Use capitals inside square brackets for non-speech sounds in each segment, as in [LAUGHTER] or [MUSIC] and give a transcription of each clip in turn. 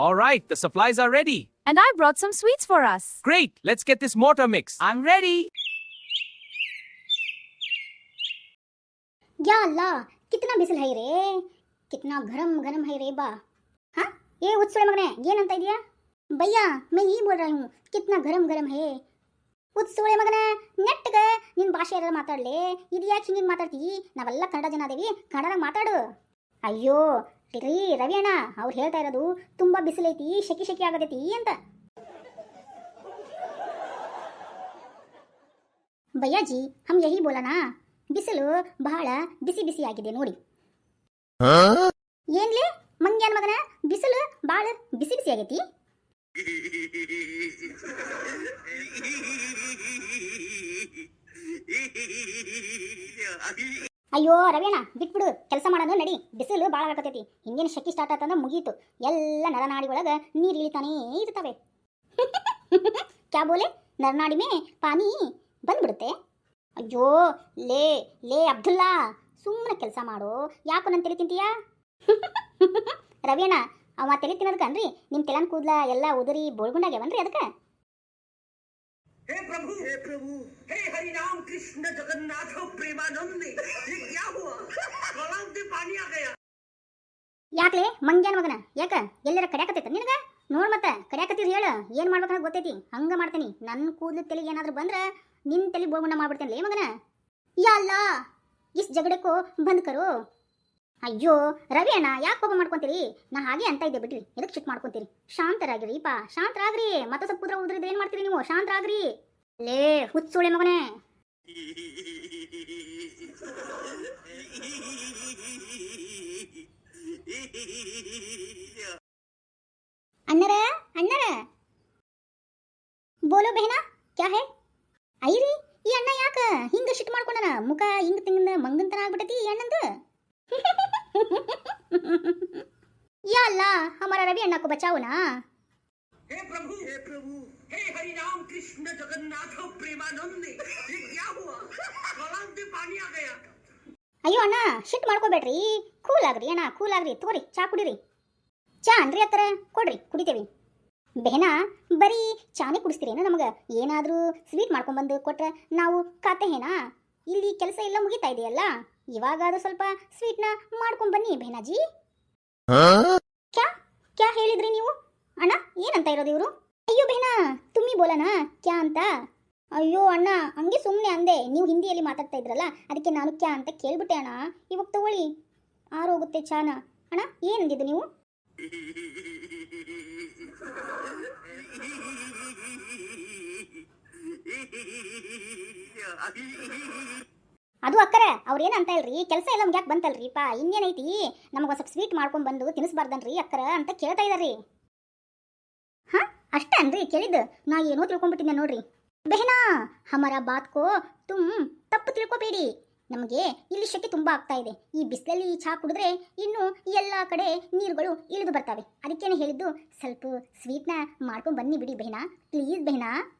All right, the supplies are ready. And I brought some sweets for us. Great, let's get this mortar mix. I'm ready. या अल्लाह कितना ಬಿಸಿಲು है रे कितना गरम गरम है रे बा हाँ ये उत्सव मगने ये नंता दिया भैया मैं यही बोल रही हूँ कितना ಗರಂ ಗರಂ ಹೇ ಉತ್ಸುಳೆ ಮಗನೇ ನೆಟ್ಟಗೆ ನಿನ್ನ ಭಾಷೆ ಎಲ್ಲ ಮಾತಾಡಲಿ ಇದು ಯಾಕೆ ಹಿಂಗೆ ಮಾತಾಡ್ತೀವಿ ನಾವೆಲ್ಲ ಕನ್ನಡ ಜನ ಅದೇವಿ ಕನ್ನಡದಾಗ ಮಾತಾಡು ಅಯ್ಯೋ ರೀ ರವಿ ಅವ್ರು ಹೇಳ್ತಾ ಇರೋದು ತುಂಬಾ ಬಿಸಿಲೈತಿ, ಶೆಕಿ ಶಕಿ ಆಗತೈತಿ ಅಂತ. ಭಯ್ಯಾಜಿ ಹಮ್ ಯಹಿ ಬೋಲನಾ? ಬಿಸಿಲು ಬಹಳ ಬಿಸಿ ಬಿಸಿ ಆಗಿದೆ ನೋಡಿ. ಏನ್ಲೇ? ಮಂಗ್ಯಾನ್ ಮಗನ, ಬಿಸಿಲು ಬಾಳ ಬಿಸಿ ಬಿಸಿ ಆಗೈತಿ. ಅಯ್ಯೋ ರವಿಯಣ್ಣ ಬಿಟ್ಬಿಡು. ಕೆಲಸ ಮಾಡೋದು ನಡಿ. ಬಿಸಿಲು ಭಾಳ ಆಗತೈತಿ ಹಿಂಗೇನು ಶಕ್ತಿ ಸ್ಟಾರ್ಟ್ ಆತಂದ್ರೆ ಮುಗೀತು. ಎಲ್ಲ ನರನಾಡಿ ಒಳಗ ನೀರು ಇಳಿತಾನೇ ಇರ್ತವೆ. [LAUGHS] ಕ್ಯಾ ಬೋಲೆ? ನರನಾಡಿ ಮೇ ಪಾನಿ ಬಂದ್ಬಿಡುತ್ತೆ. ಅಯ್ಯೋ, ಲೇ ಲೇ ಅಬ್ದುಲ್ಲಾ ಸುಮ್ಮನೆ ಕೆಲಸ ಮಾಡು. ಯಾಕೋ ನನ್ನ ತಲೆ ತಿಂತೀಯಾ? [LAUGHS] ರವಿಯಣ್ಣ ಅವ ತಲೆ ತಿನ್ನೋದಕ್ಕನ್ರಿ. ನಿಮ್ಮ ತೆಲನ್ ಕೂದ್ಲ ಎಲ್ಲ ಉದುರಿ ಬೋಳ್ಗುಂಡಾಗ್ಯಾವನ್ರಿ ಅದಕ್ಕೆ? हे प्रभु हे प्रभु हे हरि राम कृष्ण जगन्नाथ प्रेमानंद ये क्या हुआ गलाव से पानी आ गया ಯಾಕ್ಲೆ ಮಂಗ್ಯಾನ ಮಗನ ಯಾಕ ಎಲ್ಲರ ಕಡ್ಯಾಕತ್ತೈತ ನಿನಗ ನೋಡ್ ಮತ್ತ ಕಡ್ಯಾಕತ್ತೀರಿ ಹೇಳ ಏನ್ ಮಾಡ್ಬೇಕಂತ ಗೊತ್ತೈತಿ ಹಂಗ ಮಾಡ್ತೇನಿ ನನ್ನ ಕೂದಲು ತಲೆಗೆ ಏನಾದ್ರೂ ಬಂದ್ರ ನಿನ್ ತಲೆ ಬೋಳ್ಗುಂಡ ಮಾಡ್ಬಿಡ್ತೇನೆ ಲೇ ಮಗನ ಯಾ ಅಲ್ಲ ಇಸ್ ಜಗಡಕ್ಕೋ ಬಂದ್ ಕರು ಅಯ್ಯೋ, ರವಿ ಅಣ್ಣ, ಯಾಕೆ ಕೋಪ ಮಾಡ್ಕೊಂತೀರಿ? ನಾ ಹಾಗೆ ಅಂತ ಇದ್ದೆ ಬಿಡ್ರಿ ಎದಕ್ಕೆ ಚಿಟ್ ಮಾಡ್ಕೊಂತೀರಿ? ಶಾಂತರಾಗಿರಿ, ಪಾ, ಶಾಂತರಾಗ್ರಿ. ಮತ ಸ್ವಲ್ಪ ಕುದ್ರ ಉದ್ರಿದ್ರೆ ಏನು ಮಾಡ್ತೀರಿ ನೀವು? ಶಾಂತರಾಗ್ರಿ. ಲೇ ಹುಚ್ಚುಳೆ ಮಗನೇ. ಅಣ್ಣರ ಅಣ್ಣರ. ಬೋಲೋ ಬೆಹನಾ, ಕ್ಯಾ ಹೇ? ಐರಿ, ಈ ಅಣ್ಣ ಯಾಕ ಹಿಂಗ ಶಿಟ್ ಮಾಡ್ಕೊಂಡನ? ಮುಖ ಹಿಂಗ ತಿಂಗ ಮಂಗಂತನ ಆಗ್ಬಿಟ್ಟತಿ ಈ ಅಣ್ಣಂದು. [LAUGHS] ಯಾ ಅಲ್ಲ ಹಮಾರ ರವಿ ಅಣ್ಣ को बचाओ ना हे प्रभु हे प्रभु हे हरि राम कृष्ण जगन्नाथ प्रेमानंद ये क्या हुआ गलाव से पानी आ गया ಅಯ್ಯೋ ಅಣ್ಣ ಶಿಟ್ ಮಾಡ್ಕೋಬೇಡ್ರಿ ಕೂಲ್ ಆಗ್ರಿ ಅಣ್ಣ ಕೂಲ್ ಆಗ್ರಿ ತಗೋರಿ ಚಾ ಕುಡಿರಿ ಚಾ ಅನ್ರಿ ಹತ್ತರ ಕೊಡ್ರಿ ಕುಡಿತೇವಿ ಬೆಹನಾ ಬರೀ ಚಾನೇ ಕುಡಿಸ್ತೀರೇನು ನಮಗೆ ಏನಾದರೂ ಸ್ವೀಟ್ ಮಾಡ್ಕೊಂಬಂದು ಕೊಟ್ರೆ ನಾವು ಕಾತೆ ಹೇನಾ ಇಲ್ಲಿ ಕೆಲಸ ಎಲ್ಲ ಮುಗಿತಾ ಇದೆಯಲ್ಲ ಇವಾಗಾದ್ರೂ ಸ್ವಲ್ಪ ಸ್ವೀಟ್ನ ಮಾಡ್ಕೊಂಡ್ ಬನ್ನಿ ಭೇನಾಜಿ ಕ್ಯಾ? ಕ್ಯಾ ಹೇಳಿದ್ರಿ ನೀವು? ಅಣ್ಣ ಏನಂತ ಇರೋದು ಇವರು? ಅಯ್ಯೋ ಬೆಹನಾ ತುಮ್ಮಿ ಬೋಲನಾ? ಕ್ಯಾ ಅಂತ? ಅಯ್ಯೋ ಅಣ್ಣ ಹಂಗೆ ಸುಮ್ಮನೆ ಅಂದೆ. ನೀವು ಹಿಂದಿಯಲ್ಲಿ ಮಾತಾಡ್ತಾ ಇದ್ರಲ್ಲ ಅದಕ್ಕೆ ನಾನು ಕ್ಯಾ ಅಂತ ಕೇಳ್ಬಿಟ್ಟೆ ಅಣ್ಣ. ಇವಾಗ ತಗೊಳ್ಳಿ. ಆರೋಗುತ್ತೆ ಚಾನ. ಅಣ್ಣ ಏನಂದಿದ್ದು ನೀವು? ಅದು ಅಕ್ಕರ, ಅವ್ರು ಏನಂತ ಇಲ್ರಿ ಕೆಲಸ ಎಲ್ಲ ಮುಗ್ಯಾಕ್ ಬಂತಲ್ರಿ, ಪಾ, ಇನ್ನೇನೈತಿ? ನಮ್ಗೆ ಸ್ವಲ್ಪ ಸ್ವೀಟ್ ಮಾಡ್ಕೊಂಡ್ ಬಂದು ತಿನ್ನಿಸ್ಬಾರ್ದನ್ರಿ ಅಕ್ಕರ ಅಂತ ಕೇಳ್ತಾ ಇದಾರ್ರಿ. ಹಾ? ಅಷ್ಟೇ ಅನ್ರಿ ಕೇಳಿದ್ದು. ನಾ ಏನೋ ತಿಳ್ಕೊಂಡ್ಬಿಟ್ಟಿದ್ದೆ ನೋಡ್ರಿ. ಬೆಹನಾ, ಹಮರ ಬಾತ್ಕೋ ತುಮ್ ತಪ್ಪು ತಿಳ್ಕೊಬೇಡಿ. ನಮಗೆ ಇಲ್ಲಿ ಶಕ್ತಿ ತುಂಬಾ ಆಗ್ತಾ ಇದೆ. ಈ ಬಿಸಿಲಲ್ಲಿ ಚಹಾ ಕುಡಿದ್ರೆ ಇನ್ನು ಎಲ್ಲ ಕಡೆ ನೀರುಗಳು ಇಳಿದು ಬರ್ತವೆ. ಅದಕ್ಕೇನೆ ಹೇಳಿದ್ದು, ಸ್ವಲ್ಪ ಸ್ವೀಟ್ನ ಮಾಡ್ಕೊಂಡ್ ಬನ್ನಿ ಬಿಡಿ ಬೆಹನಾ. ಪ್ಲೀಸ್ ಬೆಹನಾ.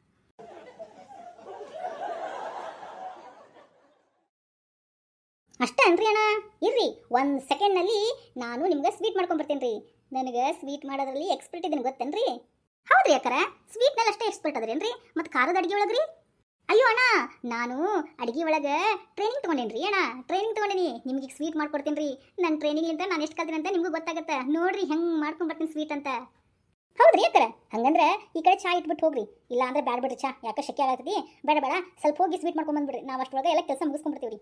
ಅಷ್ಟೇ ಅನ್ರಿ ಅಣ್ಣ. ಇರ್ರಿ, ಒಂದು ಸೆಕೆಂಡ್ನಲ್ಲಿ ನಾನು ನಿಮ್ಗೆ ಸ್ವೀಟ್ ಮಾಡ್ಕೊಂಬರ್ತೀನಿ ರೀ. ನನಗೆ ಸ್ವೀಟ್ ಮಾಡೋದ್ರಲ್ಲಿ ಎಕ್ಸ್ಪರ್ಟ್ ಇದೀನಿ ಗೊತ್ತೇನ್ರಿ? ಹೌದ್ರಿ ಅಕ್ಕರ ಸ್ವೀಟ್ನಲ್ಲಿ ಅಷ್ಟೇ ಎಕ್ಸ್ಪರ್ಟ್ ಅದ್ರೇನ್ರಿ? ಮತ್ತು ಖಾರದ ಅಡಿಗೆ ಒಳಗ್ರಿ? ಅಯ್ಯೋ ಅಣ್ಣ, ನಾನು ಅಡುಗೆ ಒಳಗೆ ಟ್ರೈನಿಂಗ್ ತೊಗೊಂಡೇನ್ರಿ ಅಣ್ಣ? ಟ್ರೈನಿಂಗ್ ತೊಗೊಂಡೇನಿ, ನಿಮ್ಗೆ ಸ್ವೀಟ್ ಮಾಡ್ಕೊಡ್ತೀನಿ ರೀ ನನ್ನ ಟ್ರೈನಿಂಗ್ಲಿಂದ ನಾನು ಎಷ್ಟು ಕಲ್ತೀನಿ ಅಂತ ನಿಮಗೂ ಗೊತ್ತಾಗತ್ತೆ. ನೋಡ್ರಿ ಹೆಂಗೆ ಮಾಡ್ಕೊಂಡ್ ಬರ್ತೀನಿ ಸ್ವೀಟ್ ಅಂತ. ಹೌದ್ರಿ ಅಕ್ಕರ, ಹಂಗಂದ್ರೆ ಈ ಕಡೆ ಚಾ ಇಟ್ಬಿಟ್ಟು ಹೋಗ್ರಿ. ಇಲ್ಲ ಅಂದ್ರೆ ಬಿಡ್ರಿ ಚಾ. ಯಾಕೆ ಶಕ್ಯ ಆಗತ್ತಿ ಬೇಡ ಬೇಡ, ಸ್ವಲ್ಪ ಹೋಗಿ ಸ್ವೀಟ್ ಮಾಡ್ಕೊಂಬಂದ್ಬಿಡ್ರಿ ನಾವು ಅಷ್ಟೊಳಗೆ ಎಲ್ಲ ಕೆಲಸ ಮುಗಿಸ್ಕೊಂಡ್ಬಿಡ್ತೀವಿ ರೀ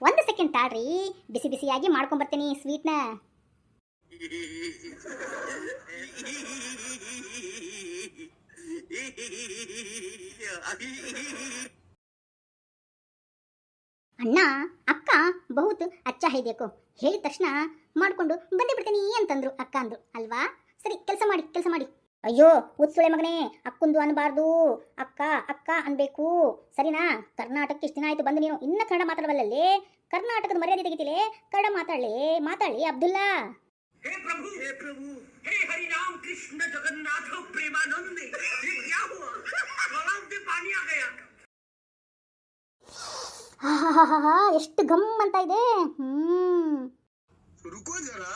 ಒಂದು ಸೆಕೆಂಡ್ ತಾಳ್ರಿ. ಬಿಸಿ ಬಿಸಿಯಾಗಿ ಮಾಡ್ಕೊಂಬರ್ತೀನಿ ಸ್ವೀಟ್ನ. ಅಣ್ಣ, ಅಕ್ಕ ಬಹುತ್ ಅಚ್ಚ ಹೈದೇಕೋ. ಹೇಳಿದ ತಕ್ಷಣ ಮಾಡ್ಕೊಂಡು ಬಂದೇ ಬಿಡ್ತೀನಿ ಅಂತಂದ್ರು ಅಕ್ಕ ಅಂದ್ರು. ಅಲ್ವಾ? ಸರಿ, ಕೆಲಸ ಮಾಡಿ ಕೆಲಸ ಮಾಡಿ. ಅಯ್ಯೋ ಉತ್ಸುಳೆ ಮಗನೇ ಅಕ್ಕಂದು ಅನ್ಬಾರ್ದು. ಅಕ್ಕ ಅಕ್ಕ ಅನ್ಬೇಕು. ಸರಿನಾ? ಕರ್ನಾಟಕಕ್ಕೆ ಇಷ್ಟು ದಿನ ಆಯ್ತು ಬಂದು ನೀನು ಇನ್ನ ಕನ್ನಡ ಮಾತಾಡಬಲ್ಲಲ್ಲಿ ಕರ್ನಾಟಕದ ಮರ್ಯಾದೆ ತೆಗಿತಿಲೆ? ಕನ್ನಡ ಮಾತಾಡ್ಲಿ? ಮಾತಾಡ್ಲಿ ಅಬ್ದುಲ್ಲಾ. ಹೇ ಪ್ರಭು ಹೇ ಪ್ರಭು. ಹೇ ಹರಿರಾಮ್ ಕೃಷ್ಣ ಜಗನ್ನಾಥ ಪ್ರೇಮಾನಂದ. ಪಾನಿ ಎಷ್ಟು ಗಮ್ ಅಂತ ಇದೆ. ಹ್ಮ್. ರುಕೋ ಜರಾ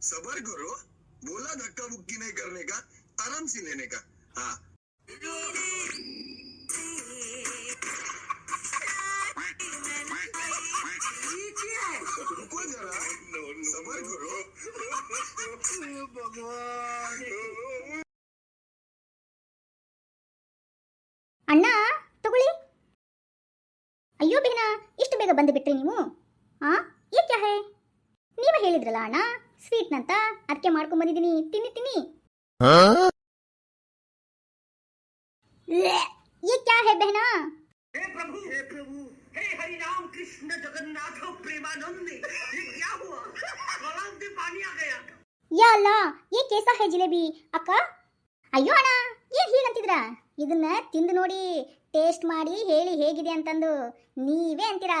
ಸಬರ್ ಗುರು ಬೋಲಾ ಧಕ್ಕಾ ಬುಕ್ಕಿನೇ ನೇ आराम से लेने का हाँ रुको जरा सबर करो भगवान ಅಣ್ಣ ತಗೊಳ್ಳಿ ಅಯ್ಯೋ ಬೇನ ಇಷ್ಟು ಬೇಗ ಬಂದು ಬಿಟ್ರಿ ನೀವು ಆ ಏಕೆ ಹೇ ನೀವೇ ಹೇಳಿದ್ರಲ್ಲ ಅಣ್ಣ ಸ್ವೀಟ್ನಂತ ಅದಕ್ಕೆ ಮಾಡ್ಕೊಂಡ್ ಬಂದಿದ್ದೀನಿ ತಿನ್ನಿ ತಿನ್ನಿ ये क्या है बहना हे प्रभु हे प्रभु हे हरि राम कृष्ण जगन्नाथ प्रेमानंद ये क्या हुआ गला में पानी आ गया ಯಾ ಅಲ್ಲ ಏ ಕೇಸ ಹೇ ಜಿಲೇಬಿ ಅಕ್ಕ ಅಯ್ಯೋ ಅಣ್ಣ ಏನ್ ಹೀಗಂತಿದ್ರ ಇದನ್ನ ತಿಂದು ನೋಡಿ ಟೇಸ್ಟ್ ಮಾಡಿ ಹೇಳಿ ಹೇಗಿದೆ ಅಂತಂದು ನೀವೇ ಅಂತೀರಾ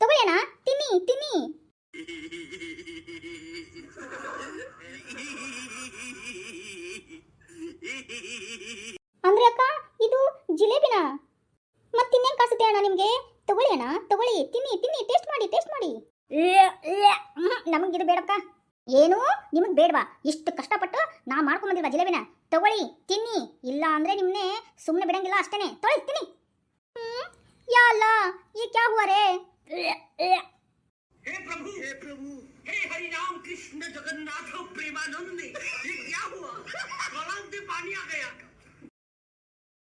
ತಗೊಳ್ಳಿ ಅಣ್ಣ ತಿನ್ನಿ ತಿನ್ನಿ [LAUGHS] ನಮಗೆ ಇದು ಬೇಡಪ್ಪ. ಏನು? ನಿಮಗೆ ಬೇಡವಾ? ಇಷ್ಟು ಕಷ್ಟಪಟ್ಟು ನಾ ಮಾಡ್ಕೊಂಬಂದಿಲ್ವಾ ಜಿಲೇಬಿನ? ತಗೊಳ್ಳಿ ತಿನ್ನಿ. ಇಲ್ಲ ಅಂದ್ರೆ ನಿಮ್ಮನ್ನೇ ಸುಮ್ಮನೆ ಬಿಡಂಗಿಲ್ಲ ಅಷ್ಟೇನೆ. ತೊಳಿ ತಿನ್ನಿ. ಹ್ಞೂ ಯಾಲ ಈ ಕ್ಯಾ ಹುವಾ ರೇ? हे प्रभु हे प्रभु हे हरि राम कृष्ण जगन्नाथ प्रेमानंद ये क्या हुआ गला आ गया